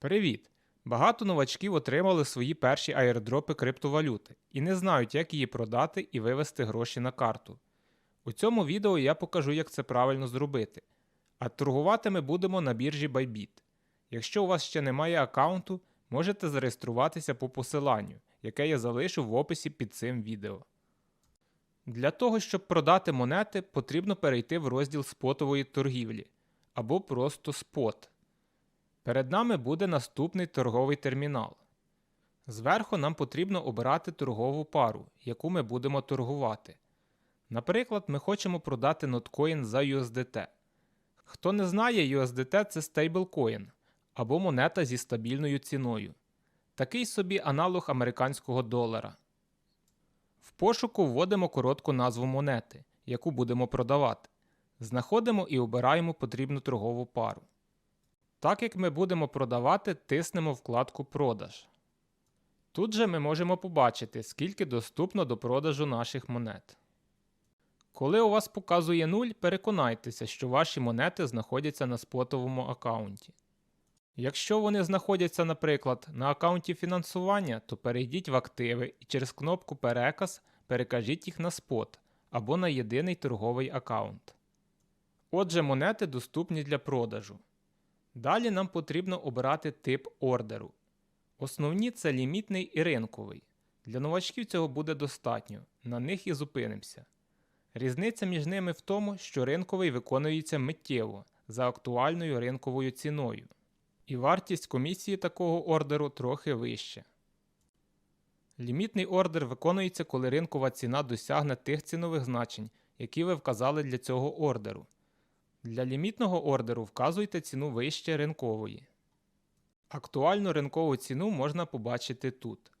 Привіт! Багато новачків отримали свої перші аірдропи криптовалюти і не знають, як її продати і вивести гроші на карту. У цьому відео я покажу, як це правильно зробити. А торгувати ми будемо на біржі Bybit. Якщо у вас ще немає аккаунту, можете зареєструватися по посиланню, яке я залишу в описі під цим відео. Для того, щоб продати монети, потрібно перейти в розділ спотової торгівлі або просто спот. Перед нами буде наступний торговий термінал. Зверху нам потрібно обирати торгову пару, яку ми будемо торгувати. Наприклад, ми хочемо продати ноткоін за USDT. Хто не знає, USDT це стейблкоін або монета зі стабільною ціною. Такий собі аналог американського долара. В пошуку вводимо коротку назву монети, яку будемо продавати. Знаходимо і обираємо потрібну торгову пару. Так як ми будемо продавати, тиснемо вкладку Продаж. Тут же ми можемо побачити, скільки доступно до продажу наших монет. Коли у вас показує 0, переконайтеся, що ваші монети знаходяться на спотовому аккаунті. Якщо вони знаходяться, наприклад, на аккаунті фінансування, то перейдіть в активи і через кнопку Переказ перекажіть їх на спот або на єдиний торговий аккаунт. Отже, монети доступні для продажу. Далі нам потрібно обирати тип ордеру. Основні це лімітний і ринковий. Для новачків цього буде достатньо, на них і зупинимося. Різниця між ними в тому, що ринковий виконується миттєво за актуальною ринковою ціною, і вартість комісії такого ордеру трохи вища. Лімітний ордер виконується, коли ринкова ціна досягне тих цінових значень, які ви вказали для цього ордеру. Для лімітного ордеру вказуйте ціну вище ринкової. Актуальну ринкову ціну можна побачити тут.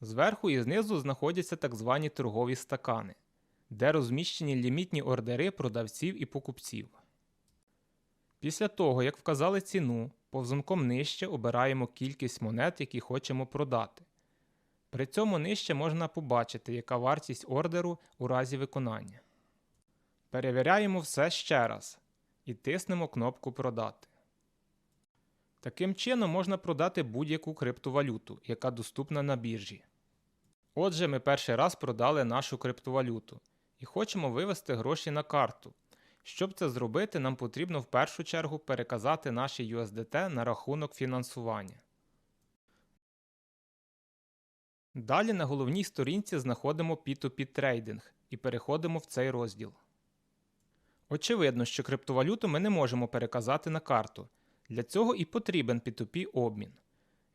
Зверху і знизу знаходяться так звані торгові стакани, де розміщені лімітні ордери продавців і покупців. Після того, як вказали ціну, повзунком нижче обираємо кількість монет, які хочемо продати. При цьому нижче можна побачити, яка вартість ордеру у разі виконання. Перевіряємо все ще раз і тиснемо кнопку Продати. Таким чином можна продати будь-яку криптовалюту, яка доступна на біржі. Отже, ми перший раз продали нашу криптовалюту і хочемо вивести гроші на карту. Щоб це зробити, нам потрібно в першу чергу переказати наші USDT на рахунок фінансування. Далі на головній сторінці знаходимо P2P трейдинг і переходимо в цей розділ. Очевидно, що криптовалюту ми не можемо переказати на карту. Для цього і потрібен P2P обмін.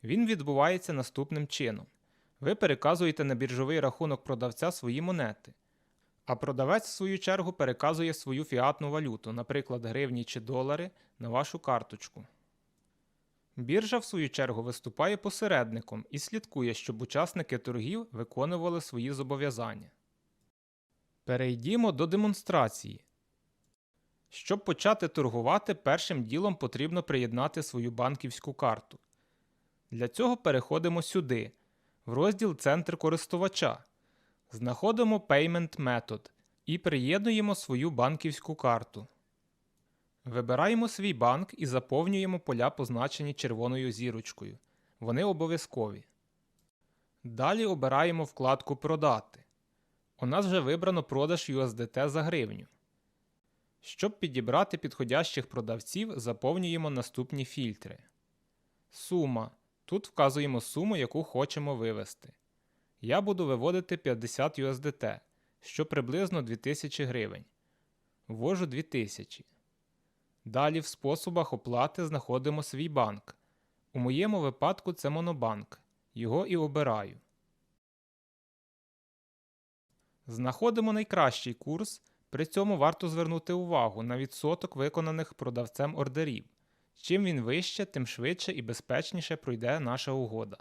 Він відбувається наступним чином: ви переказуєте на біржовий рахунок продавця свої монети, а продавець, в свою чергу, переказує свою фіатну валюту, наприклад, гривні чи долари, на вашу карточку. Біржа, в свою чергу, виступає посередником і слідкує, щоб учасники торгів виконували свої зобов'язання. Перейдімо до демонстрації. Щоб почати торгувати, першим ділом потрібно приєднати свою банківську карту. Для цього переходимо сюди, в розділ Центр користувача. Знаходимо Payment Method і приєднуємо свою банківську карту. Вибираємо свій банк і заповнюємо поля, позначені червоною зірочкою. Вони обов'язкові. Далі обираємо вкладку Продати. У нас вже вибрано продаж USDT за гривню. Щоб підібрати підходящих продавців, заповнюємо наступні фільтри. Сума. Тут вказуємо суму, яку хочемо вивести. Я буду виводити 50 USDT, що приблизно 2000 гривень. Ввожу 2000. Далі в способах оплати знаходимо свій банк. У моєму випадку це Монобанк. Його і обираю. Знаходимо найкращий курс. При цьому варто звернути увагу на відсоток виконаних продавцем ордерів. Чим він вище, тим швидше і безпечніше пройде наша угода.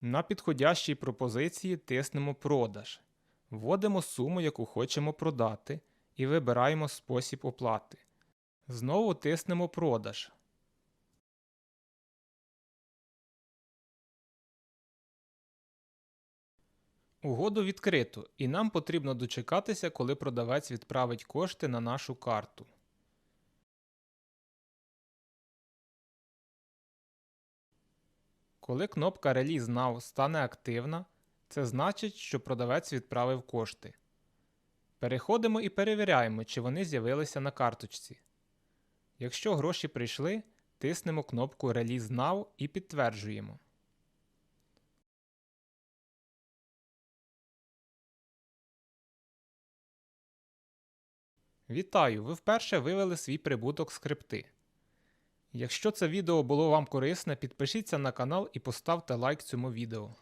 На підходящій пропозиції тиснемо Продаж. Вводимо суму, яку хочемо продати, і вибираємо спосіб оплати. Знову тиснемо Продаж. Угоду відкрито, і нам потрібно дочекатися, коли продавець відправить кошти на нашу карту. Коли кнопка Release Now стане активна, це значить, що продавець відправив кошти. Переходимо і перевіряємо, чи вони з'явилися на карточці. Якщо гроші прийшли, тиснемо кнопку Release Now і підтверджуємо. Вітаю! Ви вперше вивели свій прибуток з крипти. Якщо це відео було вам корисне, підпишіться на канал і поставте лайк цьому відео.